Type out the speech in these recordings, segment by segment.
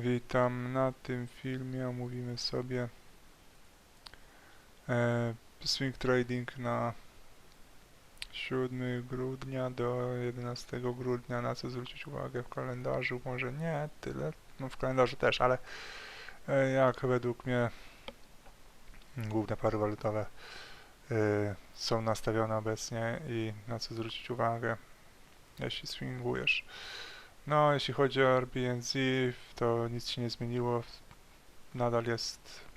Witam. Na tym filmie omówimy sobie e, swing trading na 7 grudnia do 11 grudnia. Na co zwrócić uwagę w kalendarzu? Może nie tyle, no w kalendarzu też, ale e, jak według mnie główne pary walutowe e, są nastawione obecnie i na co zwrócić uwagę, jeśli swingujesz. No, jeśli chodzi o Airbnb, to nic się nie zmieniło. Nadal jest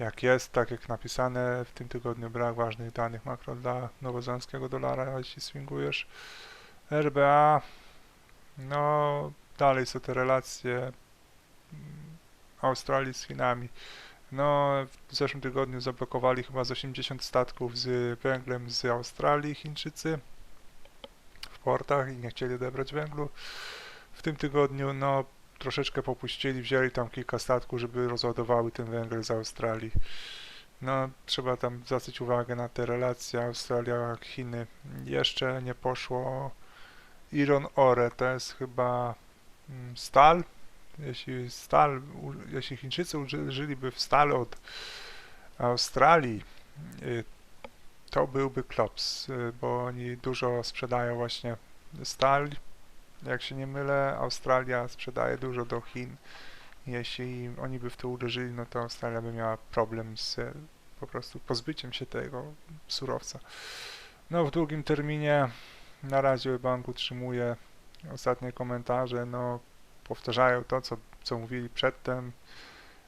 jak jest, tak jak napisane. W tym tygodniu brak ważnych danych makro dla nowozelandzkiego dolara, jeśli swingujesz. RBA, no dalej są te relacje mm, Australii z Chinami. No, w zeszłym tygodniu zablokowali chyba z 80 statków z węglem z Australii Chińczycy portach i nie chcieli odebrać węglu. W tym tygodniu, no, troszeczkę popuścili, wzięli tam kilka statków, żeby rozładowały ten węgiel z Australii. No, trzeba tam zwracać uwagę na te relacje Australia-Chiny. Jeszcze nie poszło Iron Ore, to jest chyba mm, stal. Jeśli stal, jeśli Chińczycy użyliby w stal od Australii, y, to byłby klops, y, bo oni dużo sprzedają właśnie stal. Jak się nie mylę, Australia sprzedaje dużo do Chin. Jeśli oni by w to uderzyli, no to Australia by miała problem z e, po prostu pozbyciem się tego surowca. No w długim terminie na razie bank utrzymuje ostatnie komentarze, no powtarzają to, co, co mówili przedtem.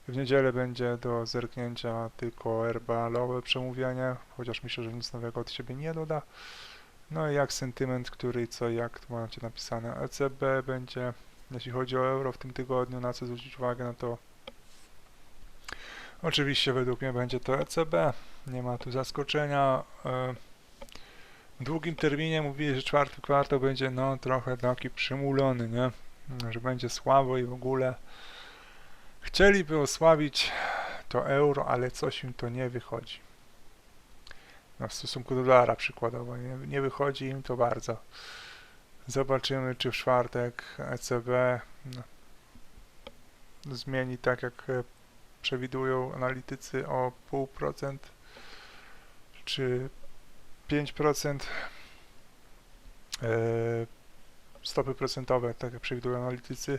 W niedzielę będzie do zerknięcia tylko RBA-lowe przemówienie, chociaż myślę, że nic nowego od siebie nie doda. No i jak sentyment, który co jak tu macie napisane. ECB będzie, jeśli chodzi o euro w tym tygodniu, na co zwrócić uwagę, no to oczywiście według mnie będzie to ECB. Nie ma tu zaskoczenia. E, W długim terminie mówili, że czwarty kwartał będzie no trochę taki przymulony, nie? Że będzie słabo i w ogóle. Chcieliby osłabić to euro, ale coś im to nie wychodzi. No, w stosunku do dolara przykładowo. Nie, nie wychodzi im to bardzo. Zobaczymy, czy w czwartek ECB no, zmieni tak, jak e, przewidują analitycy o 0,5% czy 5% e, stopy procentowe, tak jak przewidują analitycy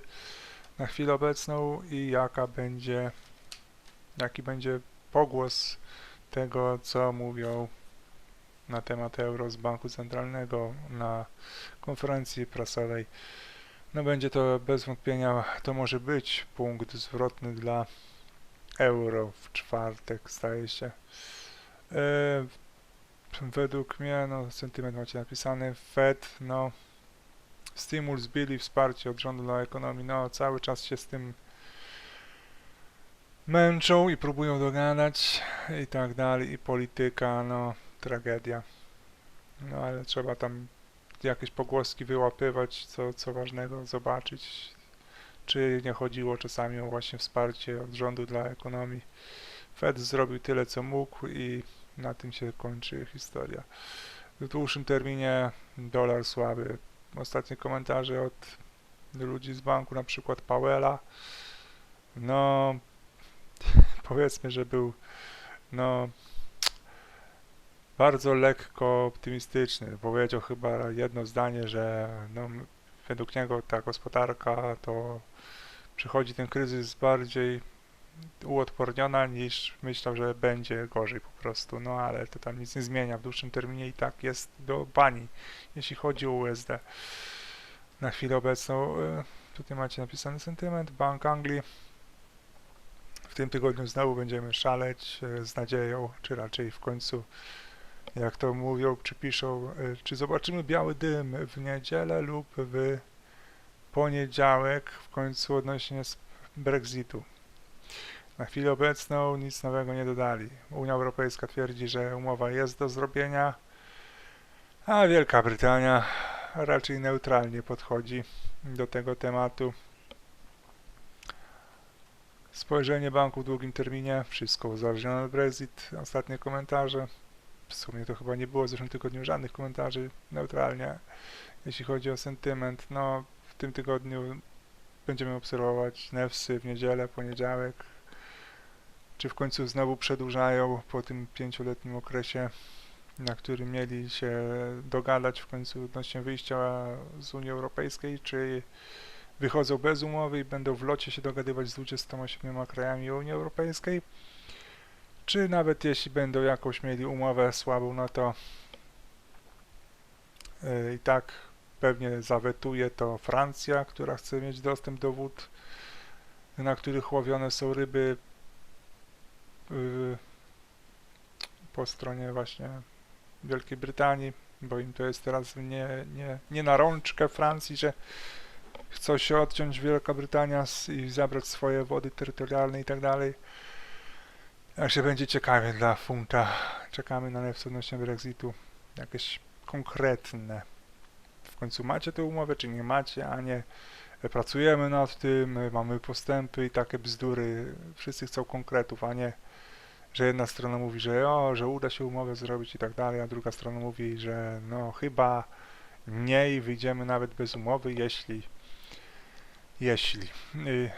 na chwilę obecną i jaka będzie, jaki będzie pogłos tego, co mówią na temat euro z Banku Centralnego na konferencji prasowej. No będzie to bez wątpienia, to może być punkt zwrotny dla euro w czwartek, zdaje się. E, według mnie, no sentyment macie napisany, Fed, no stymul zbili, wsparcie od rządu dla ekonomii, no cały czas się z tym męczą i próbują dogadać i tak dalej, i polityka, no tragedia. No ale trzeba tam jakieś pogłoski wyłapywać, co, co ważnego zobaczyć. Czy nie chodziło czasami o właśnie wsparcie od rządu dla ekonomii. Fed zrobił tyle, co mógł i na tym się kończy historia. W dłuższym terminie dolar słaby. Ostatnie komentarze od ludzi z banku, na przykład Powella. No, powiedzmy, że był no bardzo lekko optymistyczny. Powiedział chyba jedno zdanie, że no, według niego ta gospodarka to przychodzi ten kryzys bardziej uodporniona niż myślał, że będzie gorzej po prostu. No ale to tam nic nie zmienia. W dłuższym terminie i tak jest do bani, jeśli chodzi o USD. Na chwilę obecną y, tutaj macie napisany sentyment. Bank Anglii w tym tygodniu znowu będziemy szaleć y, z nadzieją, czy raczej w końcu jak to mówią, czy piszą, y, czy zobaczymy biały dym w niedzielę lub w poniedziałek w końcu odnośnie Brexitu. Na chwilę obecną nic nowego nie dodali. Unia Europejska twierdzi, że umowa jest do zrobienia, a Wielka Brytania raczej neutralnie podchodzi do tego tematu. Spojrzenie banku w długim terminie, wszystko uzależnione od Brexit, ostatnie komentarze. W sumie to chyba nie było w zeszłym tygodniu żadnych komentarzy neutralnie, jeśli chodzi o sentyment. No, w tym tygodniu będziemy obserwować newsy w niedzielę, poniedziałek, czy w końcu znowu przedłużają po tym pięcioletnim okresie, na którym mieli się dogadać w końcu odnośnie wyjścia z Unii Europejskiej, czy wychodzą bez umowy i będą w locie się dogadywać z 27 krajami Unii Europejskiej, czy nawet jeśli będą jakąś mieli umowę słabą, no to yy, i tak pewnie zawetuje to Francja, która chce mieć dostęp do wód, na których łowione są ryby po stronie właśnie Wielkiej Brytanii, bo im to jest teraz nie, nie, nie na rączkę Francji, że chcą się odciąć Wielka Brytania i zabrać swoje wody terytorialne i tak dalej. Także będzie ciekawie dla funta. Czekamy na newsy odnośnie Brexitu. Jakieś konkretne. W końcu macie tę umowę, czy nie macie, a nie pracujemy nad tym, mamy postępy i takie bzdury. Wszyscy chcą konkretów, a nie że jedna strona mówi, że o, że uda się umowę zrobić i tak dalej, a druga strona mówi, że no chyba nie i wyjdziemy nawet bez umowy, jeśli jeśli y,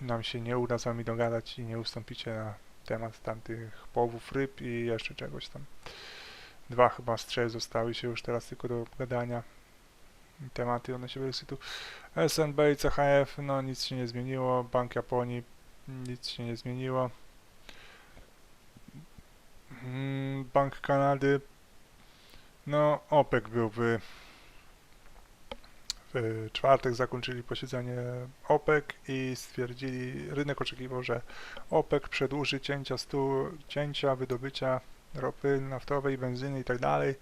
nam się nie uda z wami dogadać i nie ustąpicie na temat tamtych połowów ryb i jeszcze czegoś tam. Dwa chyba z trzech zostały się już teraz tylko do gadania tematy odnośnie Brexitu. SNB i CHF, no nic się nie zmieniło. Bank Japonii, nic się nie zmieniło. Mm, Bank Kanady, no OPEC był w, w czwartek, zakończyli posiedzenie OPEC i stwierdzili, rynek oczekiwał, że OPEC przedłuży cięcia, stu, cięcia wydobycia ropy naftowej, benzyny i tak dalej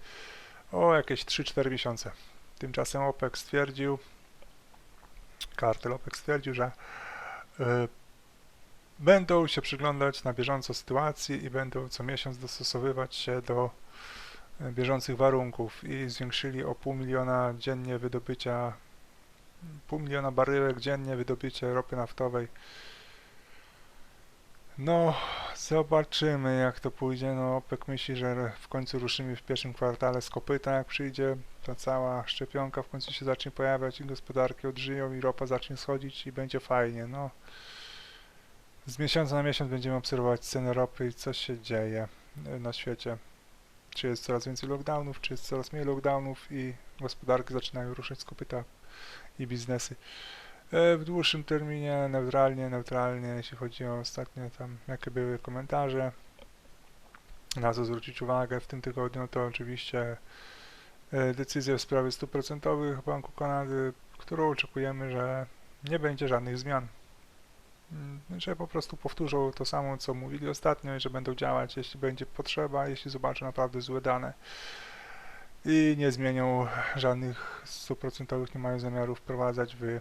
o jakieś 3-4 miesiące. Tymczasem OPEC stwierdził, kartel OPEC stwierdził, że y, będą się przyglądać na bieżąco sytuacji i będą co miesiąc dostosowywać się do e, bieżących warunków i zwiększyli o pół miliona dziennie wydobycia, pół miliona baryłek dziennie wydobycia ropy naftowej. No, zobaczymy jak to pójdzie. No, OPEC myśli, że w końcu ruszymy w pierwszym kwartale z kopyta, jak przyjdzie ta cała szczepionka, w końcu się zacznie pojawiać i gospodarki odżyją i ropa zacznie schodzić i będzie fajnie. No, z miesiąca na miesiąc będziemy obserwować ceny ropy i co się dzieje e, na świecie. Czy jest coraz więcej lockdownów, czy jest coraz mniej lockdownów i gospodarki zaczynają ruszać z kopyta i biznesy. E, W dłuższym terminie neutralnie, neutralnie, jeśli chodzi o ostatnie tam, jakie były komentarze, na co zwrócić uwagę w tym tygodniu, to oczywiście e, decyzja w sprawie stóp procentowych Banku Kanady, którą oczekujemy, że nie będzie żadnych zmian. Mm, że po prostu powtórzą to samo, co mówili ostatnio i że będą działać, jeśli będzie potrzeba, jeśli zobaczą naprawdę złe dane i nie zmienią żadnych stóp procentowych, nie mają zamiaru wprowadzać w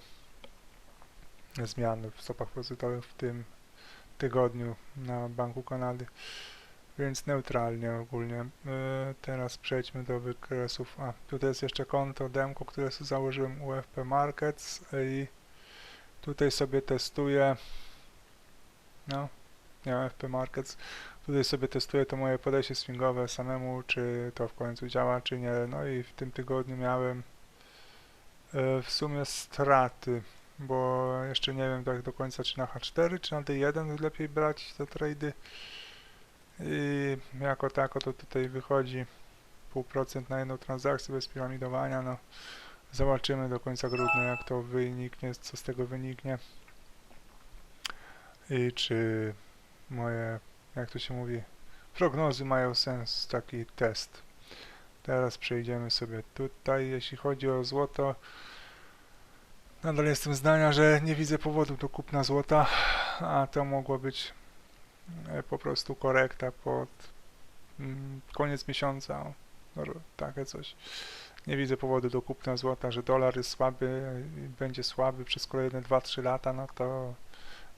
zmian w stopach procentowych w tym tygodniu na Banku Kanady, więc neutralnie ogólnie. E, Teraz przejdźmy do wykresów. A, tutaj jest jeszcze konto demko, które sobie założyłem UFP Markets i Tutaj sobie testuję, no, nie FP Markets, tutaj sobie testuję to moje podejście swingowe samemu, czy to w końcu działa, czy nie. No i w tym tygodniu miałem e, w sumie straty, bo jeszcze nie wiem tak do końca, czy na H4, czy na D1 lepiej brać te trady. I jako tako to tutaj wychodzi pół procent na jedną transakcję bez piramidowania, no. Zobaczymy do końca grudnia, jak to wyniknie, co z tego wyniknie. I czy moje, jak to się mówi, prognozy mają sens, taki test. Teraz przejdziemy sobie tutaj. Jeśli chodzi o złoto, nadal jestem zdania, że nie widzę powodu do kupna złota, a to mogła być e, po prostu korekta pod mm, koniec miesiąca, takie coś. Nie widzę powodu do kupna złota, że dolar jest słaby będzie słaby przez kolejne 2-3 lata, no to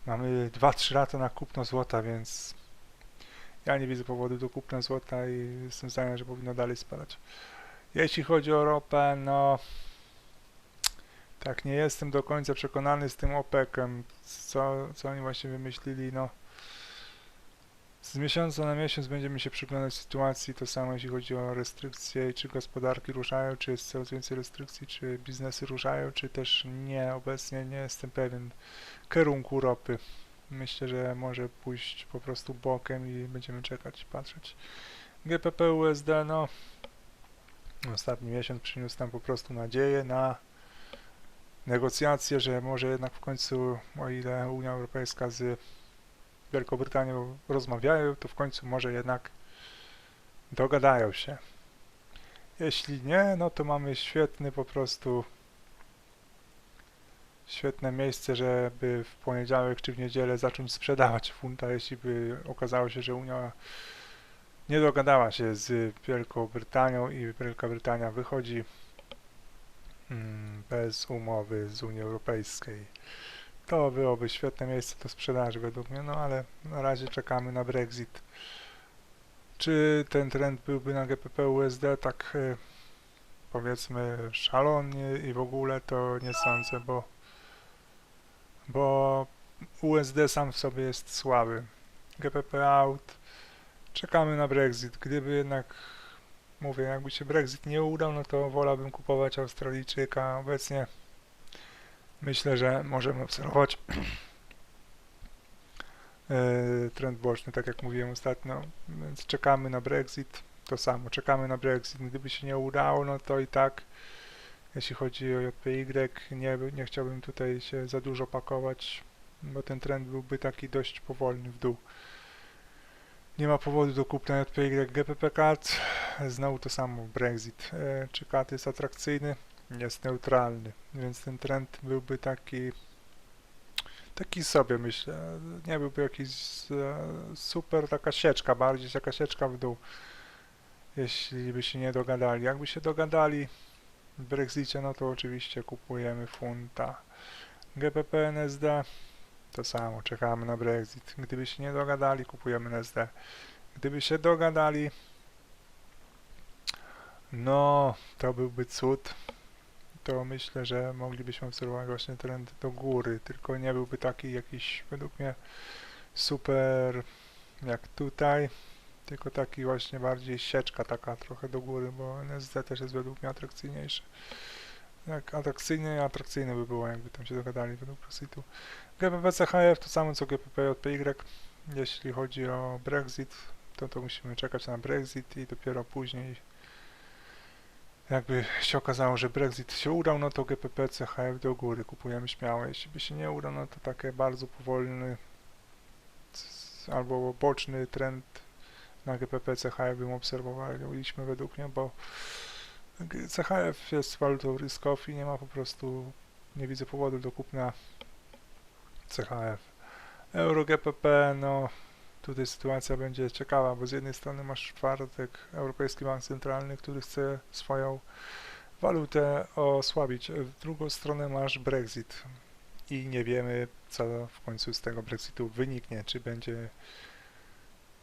mamy 2-3 lata na kupno złota, więc ja nie widzę powodu do kupna złota i jestem zdania, że powinno dalej spadać. Jeśli chodzi o ropę, no tak nie jestem do końca przekonany z tym OPEC-em, co, co oni właśnie wymyślili, no Z miesiąca na miesiąc będziemy się przyglądać sytuacji, to samo jeśli chodzi o restrykcje i czy gospodarki ruszają, czy jest coraz więcej restrykcji, czy biznesy ruszają, czy też nie. Obecnie nie jestem pewien kierunku ropy. Myślę, że może pójść po prostu bokiem i będziemy czekać i patrzeć. GPP USD, no ostatni miesiąc przyniósł nam po prostu nadzieję na negocjacje, że może jednak w końcu, o ile Unia Europejska z Wielką Brytanią rozmawiają, to w końcu może jednak dogadają się. Jeśli nie, no to mamy świetny po prostu świetne miejsce, żeby w poniedziałek czy w niedzielę zacząć sprzedawać funta, jeśli by okazało się, że Unia nie dogadała się z Wielką Brytanią i Wielka Brytania wychodzi mm, bez umowy z Unii Europejskiej. To byłoby świetne miejsce do sprzedaży według mnie, no ale na razie czekamy na Brexit. Czy ten trend byłby na GPP USD tak e, powiedzmy szalony i w ogóle to nie sądzę, bo bo USD sam w sobie jest słaby. GPP out. Czekamy na Brexit. Gdyby jednak mówię, jakby się Brexit nie udał, no to wolałbym kupować Australijczyka. Obecnie myślę, że możemy obserwować e, trend boczny, tak jak mówiłem ostatnio, więc czekamy na Brexit, to samo, czekamy na Brexit, gdyby się nie udało, no to i tak, jeśli chodzi o JPY, nie, nie chciałbym tutaj się za dużo pakować, bo ten trend byłby taki dość powolny w dół. Nie ma powodu do kupna JPY GPP CAT, znowu to samo, Brexit. E, czy CAT jest atrakcyjny? Jest neutralny, więc ten trend byłby taki taki sobie myślę, nie byłby jakiś e, super taka sieczka, bardziej taka sieczka w dół, jeśli by się nie dogadali. Jakby się dogadali w Brexicie, no to oczywiście kupujemy funta. GPP NSD to samo, czekamy na Brexit. Gdyby się nie dogadali, kupujemy NSD. Gdyby się dogadali, no to byłby cud. To myślę, że moglibyśmy obserwować właśnie trend do góry, tylko nie byłby taki jakiś według mnie super jak tutaj, tylko taki właśnie bardziej sieczka taka trochę do góry, bo NSD też jest według mnie atrakcyjniejszy. Jak atrakcyjny, atrakcyjny by było, jakby tam się dogadali według Brexitu. GPP CHF to samo co GPP JPY. Jeśli chodzi o Brexit, to to musimy czekać na Brexit i dopiero później jakby się okazało, że Brexit się udał, no to GPP CHF do góry kupujemy śmiało. Jeśli by się nie udał, no to takie bardzo powolny albo boczny trend na GPP CHF bym obserwowaliśmy według mnie, bo CHF jest walutą ryskową i nie ma po prostu, nie widzę powodu do kupna CHF. Euro GPP, no tutaj sytuacja będzie ciekawa, bo z jednej strony masz czwartek Europejski Bank Centralny, który chce swoją walutę osłabić, w drugą stronę masz Brexit i nie wiemy, co w końcu z tego Brexitu wyniknie, czy będzie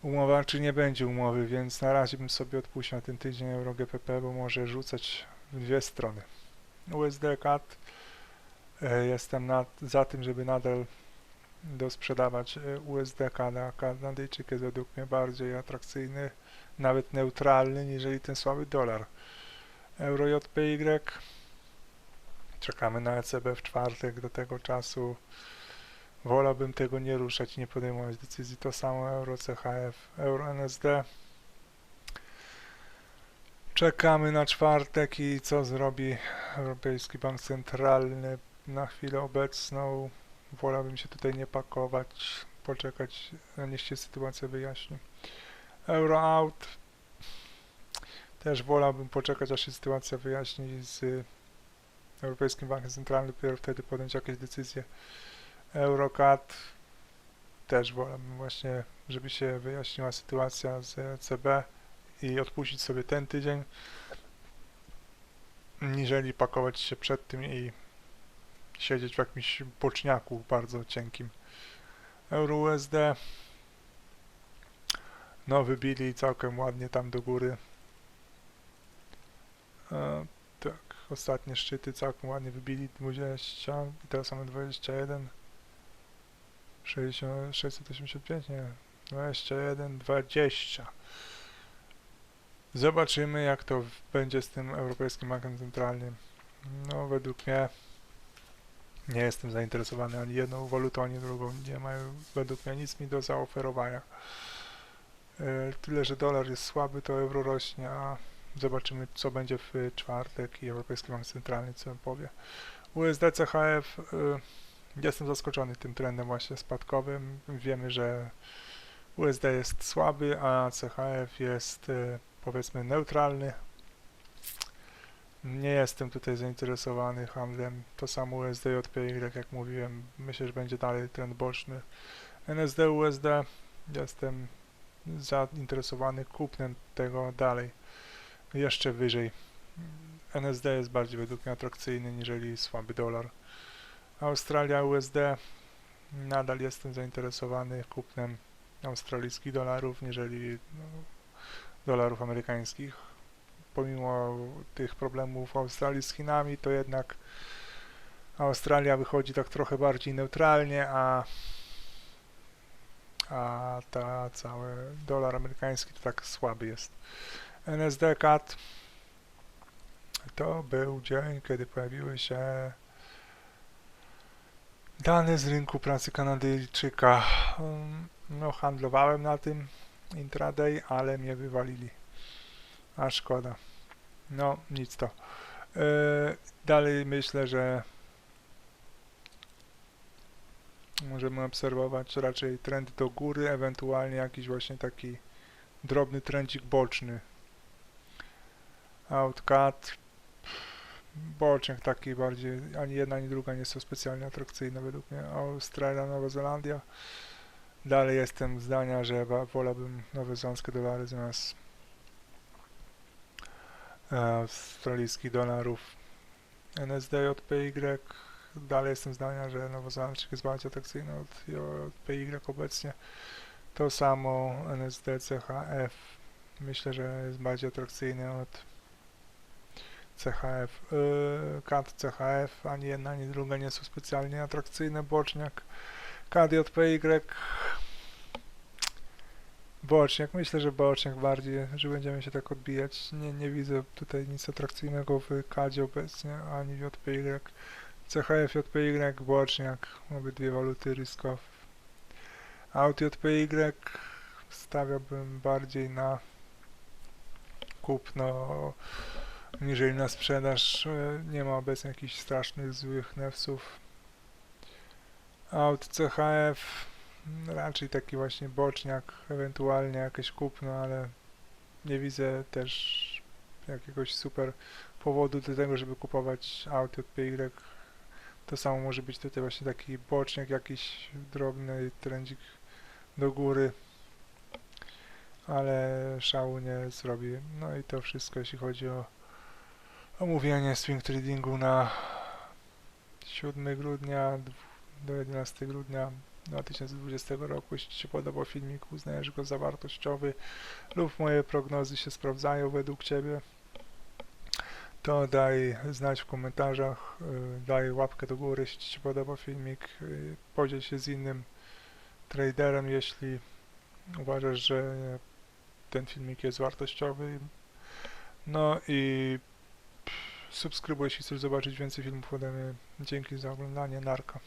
umowa, czy nie będzie umowy, więc na razie bym sobie odpuścił na ten tydzień Euro GPP, bo może rzucać w dwie strony. USD CAD e, jestem nad, za tym, żeby nadal dosprzedawać e, USD CAD, Kanadyjczyk jest według mnie bardziej atrakcyjny, nawet neutralny, niżeli ten słaby dolar. Euro JPY czekamy na ECB w czwartek, do tego czasu wolałbym tego nie ruszać, nie podejmować decyzji. To samo Euro CHF, Euro NSD. Czekamy na czwartek i co zrobi Europejski Bank Centralny na chwilę obecną. Wolałbym się tutaj nie pakować, poczekać, niech się sytuacja wyjaśni. Euro out. Też wolałbym poczekać, aż się sytuacja wyjaśni z Europejskim Bankiem Centralnym, dopiero wtedy podjąć jakieś decyzje. Eurocat też wolałbym właśnie, żeby się wyjaśniła sytuacja z ECB i odpuścić sobie ten tydzień, niżeli pakować się przed tym i siedzieć w jakimś boczniaku bardzo cienkim. Euro USD no wybili całkiem ładnie tam do góry. E, tak, ostatnie szczyty całkiem ładnie wybili 20 i teraz mamy 21. 60, 685, nie, 21, 20. Zobaczymy jak to będzie z tym Europejskim Bankiem Centralnym. No według mnie nie jestem zainteresowany ani jedną walutą, ani drugą. Nie mają według mnie nic mi do zaoferowania. E, Tyle, że dolar jest słaby, to euro rośnie, a zobaczymy co będzie w czwartek i Europejski Bank Centralny co powie. USD CHF y, jestem zaskoczony tym trendem właśnie spadkowym. Wiemy, że USD jest słaby, a CHF jest y, powiedzmy neutralny. Nie jestem tutaj zainteresowany handlem. To samo USD JPY, jak mówiłem. Myślę, że będzie dalej trend boczny. NSD, USD jestem zainteresowany kupnem tego dalej. Jeszcze wyżej. NSD jest bardziej według mnie atrakcyjny niżeli słaby dolar. Australia, USD nadal jestem zainteresowany kupnem australijskich dolarów, niżeli no, dolarów amerykańskich. Pomimo tych problemów Australii z Chinami, to jednak Australia wychodzi tak trochę bardziej neutralnie, a a ta cały dolar amerykański to tak słaby jest. NSD CAT to był dzień, kiedy pojawiły się dane z rynku pracy Kanadyjczyka. No, handlowałem na tym intraday, ale mnie wywalili. A szkoda. No, nic to. E, dalej myślę, że możemy obserwować raczej trend do góry, ewentualnie jakiś właśnie taki drobny trendzik boczny. Outcut boczek taki bardziej, ani jedna, ani druga nie są specjalnie atrakcyjne według mnie. Australia, Nowa Zelandia. Dalej jestem zdania, że wolałbym nowozelandzkie dolary zamiast australijskich dolarów. NSD, JPY. Dalej jestem zdania, że nowozelandczyk jest bardziej atrakcyjny od JPY obecnie. To samo NSD, CHF. Myślę, że jest bardziej atrakcyjny od CHF. CAD CHF, ani jedna, ani druga nie są specjalnie atrakcyjne. Boczniak, CAD JPY. Boczniak, myślę, że boczniak bardziej, że będziemy się tak odbijać. Nie, nie widzę tutaj nic atrakcyjnego w CADzie obecnie, ani w JPY. CHF, JPY, boczniak, obydwie waluty ryskowe. Aut JPY stawiałbym bardziej na kupno niżeli na sprzedaż. E, Nie ma obecnie jakichś strasznych, złych newsów. Aut CHF raczej taki właśnie boczniak, ewentualnie jakieś kupno, ale nie widzę też jakiegoś super powodu do tego, żeby kupować aut JPY. To samo może być tutaj właśnie taki boczniak, jakiś drobny trendzik do góry, ale szału nie zrobi. No i to wszystko jeśli chodzi o omówienie swing tradingu na 7 grudnia do 11 grudnia 2020 roku. Jeśli Ci się podobał filmik, uznajesz go za wartościowy lub moje prognozy się sprawdzają według Ciebie, to daj znać w komentarzach, y, daj łapkę do góry, jeśli Ci się podoba filmik, y, podziel się z innym traderem, jeśli uważasz, że ten filmik jest wartościowy. No i subskrybuj, jeśli chcesz zobaczyć więcej filmów ode mnie. Dzięki za oglądanie. Narka.